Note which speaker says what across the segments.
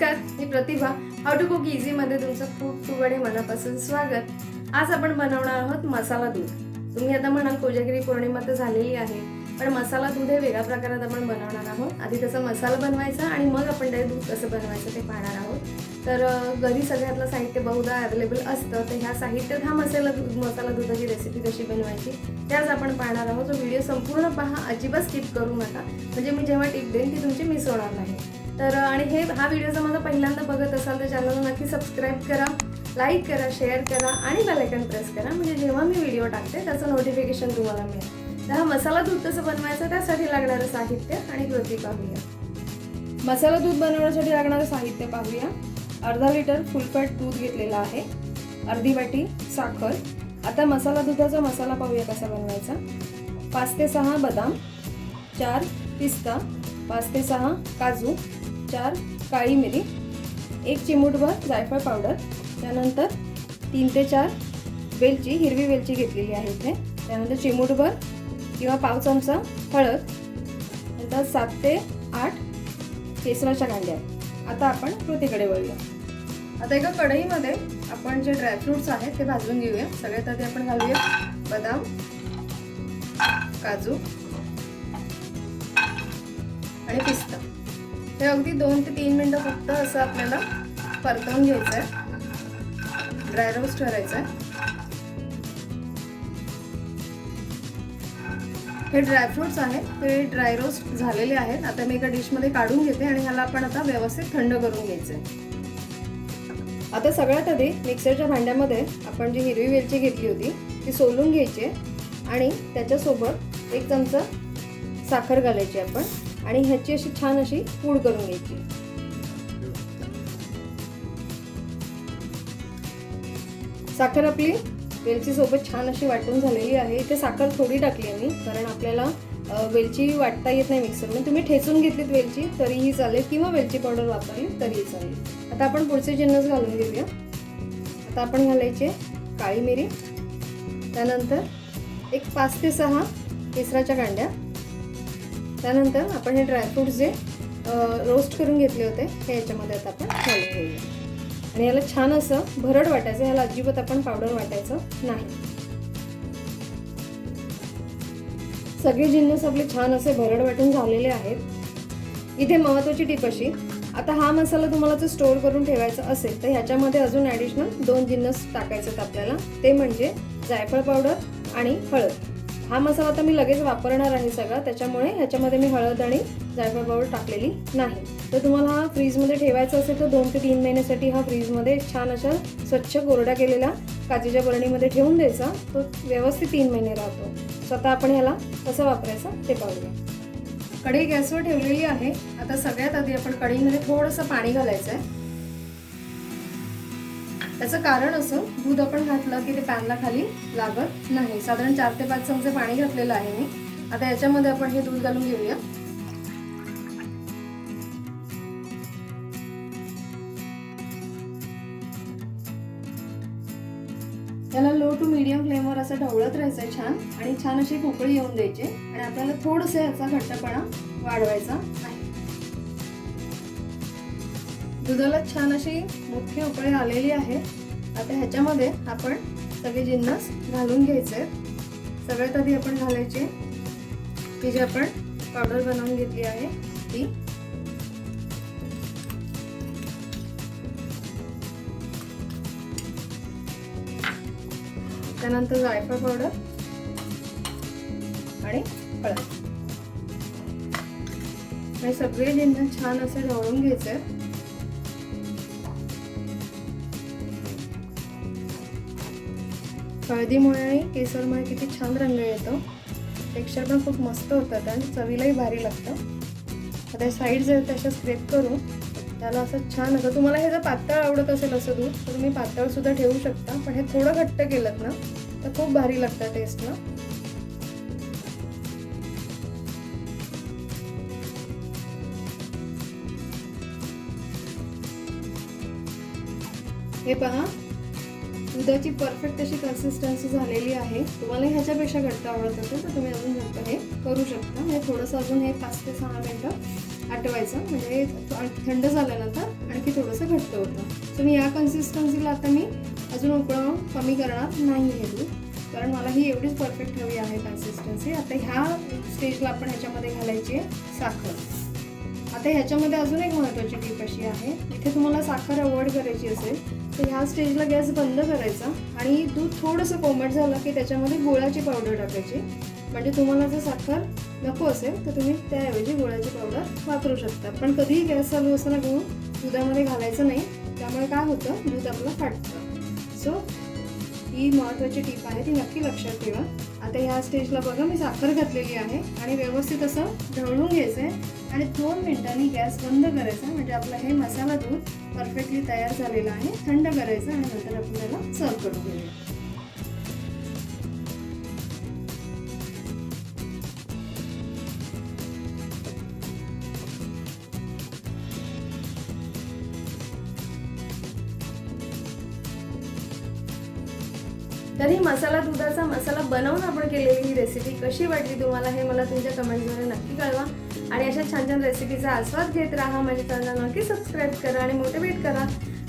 Speaker 1: नमस्कार मी Pratibha. How to cook इझीमध्ये तुमचं खूप खूप आणि मनापासून स्वागत. आज आपण बनवणार आहोत मसाला दूध. तुम्ही आता म्हणाल कोजागिरी पौर्णिमा तर झालेली आहे पण मसाला दूध हे वेगळ्या प्रकारात आपण बनवणार आहोत. आधी त्याचा मसाला बनवायचा आणि मग आपण ते दूध कसं बनवायचं ते पाहणार आहोत. तर घरी सगळ्यातलं साहित्य बहुधा अवेलेबल असतं तर ह्या साहित्यात हा मसाला दूध मसाला दुधाची रेसिपी कशी बनवायची त्याच आपण पाहणार आहोत. तो व्हिडिओ संपूर्ण पहा अजिबात स्किप करू नका. म्हणजे मी जेव्हा टिप देईन ती तुमची मिस होणार नाही. तर आणि हे हा व्हिडिओ जर माझा पहिल्यांदा बघत असाल तर चॅनलला नक्की सबस्क्राईब करा लाईक करा शेअर करा आणि बेलायकन प्रेस करा. म्हणजे जेव्हा मी व्हिडिओ टाकते त्याचं नोटिफिकेशन तुम्हाला मिळेल. तर हा मसाला दूध कसं बनवायचं त्यासाठी लागणारं साहित्य आणि कृती पाहूया. मसाला दूध बनवण्यासाठी लागणारं साहित्य पाहूया. अर्धा लिटर फुलफॅट दूध घेतलेलं आहे. अर्धी वाटी साखर. आता मसाला दुधाचा मसाला पाहूया कसा बनवायचा. पाच ते सहा बदाम चार पिस्ता पाच ते सहा काजू चार काळी मिरी एक चिमूटभर जायफळ पावडर त्यानंतर तीन ते चार वेलची हिरवी वेलची घेतलेली आहे इथे. त्यानंतर चिमूटभर किंवा पाव चमचा हळद नंतर सात ते आठ केसराच्या कांड्या आता आपण कृतीकडे वळूया. आता एका कढईमध्ये आपण जे ड्रायफ्रुट्स आहेत ते भाजून घेऊया. सगळ्यात आधी आपण घालूया बदाम काजू आणि पिस्ता. हे अगदी दोन ते तीन मिनटं फक्त असं आपल्याला परतवून घ्यायचं आहे ड्राय रोस्ट करायचं आहे हे ड्रायफ्रुट्स आहेत. ते ड्राय रोस्ट झालेले आहेत. आता मी एका डिशमध्ये काढून घेते आणि ह्याला आपण आता व्यवस्थित थंड करून घ्यायचं आहे आता सगळ्यात आधी मिक्सरच्या भांड्यामध्ये आपण जी हिरवी वेलची घेतली होती ती सोलून घ्यायची आणि त्याच्यासोबत एक चमचा साखर घालायची आपण. आणि ह्याची अशी छान अशी पूड करून घ्यायची. साखर आपली वेलची सोबत छान अशी वाटून झालेली आहे. इथे साखर थोडी टाकली आहे मी कारण आपल्याला वेलची वाटता येत नाही मिक्सरमध्ये तुम्ही ठेचून घेतलीत वेलची तरीही चालेल किंवा वेलची पावडर वापरली तरीही चालेल. आता आपण पुढचे जिन्नस घालून घेऊया. आता आपण घालायचे काळी मिरी त्यानंतर एक पाच ते सहा केसराच्या कांड्या. त्यानंतर आपण हे ड्रायफ्रुट्स जे रोस्ट करून घेतले होते हे याच्यामध्ये आता आपण घालून घेऊया. आणि याला छान असं भरड वाटायचं ह्याला अजिबात आपण पावडर वाटायचं नाही. सगळे जिन्नस आपले छान असे भरड वाटून झालेले आहेत. इथे महत्वाची टीप अशी आता हा मसाला तुम्हाला जर स्टोअर करून ठेवायचा असेल तर ह्याच्यामध्ये अजून ॲडिशनल दोन जिन्नस टाकायचे आहेत आपल्याला. ते म्हणजे जायफळ पावडर आणि हळद. हा मसाला आता मी लगेच वापरणार आहे सगळा त्याच्यामुळे ह्याच्यामध्ये मी हळद आणि जायफळ पावडर टाकलेली नाही. तर तुम्हाला हा फ्रीजमध्ये ठेवायचा असेल तर दोन ते तीन महिन्यासाठी हा फ्रीजमध्ये छान अशा स्वच्छ कोरडा केलेल्या काचेच्या बरणीमध्ये ठेवून द्यायचा. तो व्यवस्थित तीन महिने राहतो. स्वतः आपण ह्याला कसं वापरायचं ते पाहूया. कढई गॅसवर ठेवलेली आहे. आता सगळ्यात आधी आपण कढईमध्ये थोडंसं पाणी घालायचं आहे त्याचं कारण असं दूध आपण घातलं की ते पॅनला खाली लागत नाही. साधारण चार ते पाच चमचे पाणी घातलेलं आहे मी. आता याच्यामध्ये आपण हे दूध घालून घेऊया. त्याला लो टू मीडियम फ्लेमवर असं ढवळत राहायचं छान. आणि छान अशी पोकळी येऊन द्यायची. आणि आपल्याला थोडंसं याचा घट्टपणा वाढवायचा. दुधाला छान अशी मोठी उकळी आलेली आहे. आता ह्याच्यामध्ये आपण सगळे जिन्नस घालून घ्यायचे. सगळ्यात आधी आपण घालायचे. ती जी आपण पावडर बनवून घेतली आहे ती. त्यानंतर जायफळ पावडर आणि हळद हे सगळे जिन्नस छान असे ढवळून घ्यायचे. हळदीमुळे आणि केसरमुळे किती छान रंग येतो. टेक्स्चर पण खूप मस्त होतं आणि चवीलाही भारी लागतं. आता साईड जर तशा स्क्रेप करून त्याला असं छान असं तुम्हाला हे जर पातळ आवडत असेल असं दूध तर तुम्ही पातळसुद्धा ठेवू शकता. पण हे थोडं घट्ट केलं ना तर खूप भारी लागतं टेस्टला हे पहा. दुधाची परफेक्ट अशी कन्सिस्टन्सी झालेली आहे. तुम्हाला ह्याच्यापेक्षा घट्ट आवडत असेल तर तुम्ही अजून घट्ट हे करू शकता. म्हणजे थोडंसं अजून हे पाच ते सहा मिनटं आटवायचं. म्हणजे थंड झाल्यानंतर आणखी थोडंसं घट्ट होतं. सो मी या कन्सिस्टन्सीला आता मी अजून उकळवून कमी करणार नाही हे दूध कारण मला ही एवढीच परफेक्ट हवी आहे कन्सिस्टन्सी आता ह्या स्टेजला आपण ह्याच्यामध्ये घालायची आहे साखर. आता ह्याच्यामध्ये अजून एक महत्त्वाची टीप अशी आहे. इथे तुम्हाला साखर अवॉइड करायची असेल तर ह्या स्टेजला गॅस बंद करायचा आणि दूध थोडंसं कोमट झालं की त्याच्यामध्ये गुळाची पावडर टाकायची. म्हणजे तुम्हाला जर साखर नको असेल तर तुम्ही त्याऐवजी गुळाची पावडर वापरू शकता. पण कधीही गॅस चालू असताना गूळ दुधामध्ये घालायचं नाही. त्यामुळे काय होतं? दूध आपलं फाटतं. सो ही महत्त्वाची टीप आहे ती नक्की लक्षात ठेवा. आता ह्या स्टेजला बघा मी साखर घातलेली आहे आणि व्यवस्थित असं ढवळून घ्यायचं आहे आणि दोन मिनिटांनी गॅस बंद करायचा म्हणजे आपलं हे मसाला दूध परफेक्टली तयार झालेलं आहे थंड करायचं आणि नंतर आपल्याला सर्व करून घेऊया. तरी मसाला दुधाचा मसाला बनवून आपण केलेली ही रेसिपी कशी वाटली तुम्हाला हे मला तुमच्या कमेंट्समध्ये नक्की कळवा. आणि अशा छान छान रेसिपीचा आस्वाद घेत राहा. माझ्या चॅनल नक्की सबस्क्राईब करा आणि मोटिवेट करा.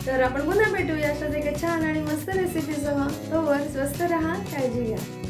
Speaker 1: तर आपण पुन्हा भेटूया. अशाच एका छान आणि मस्त रेसिपीसह तोवर स्वस्त राहा. काळजी घ्या.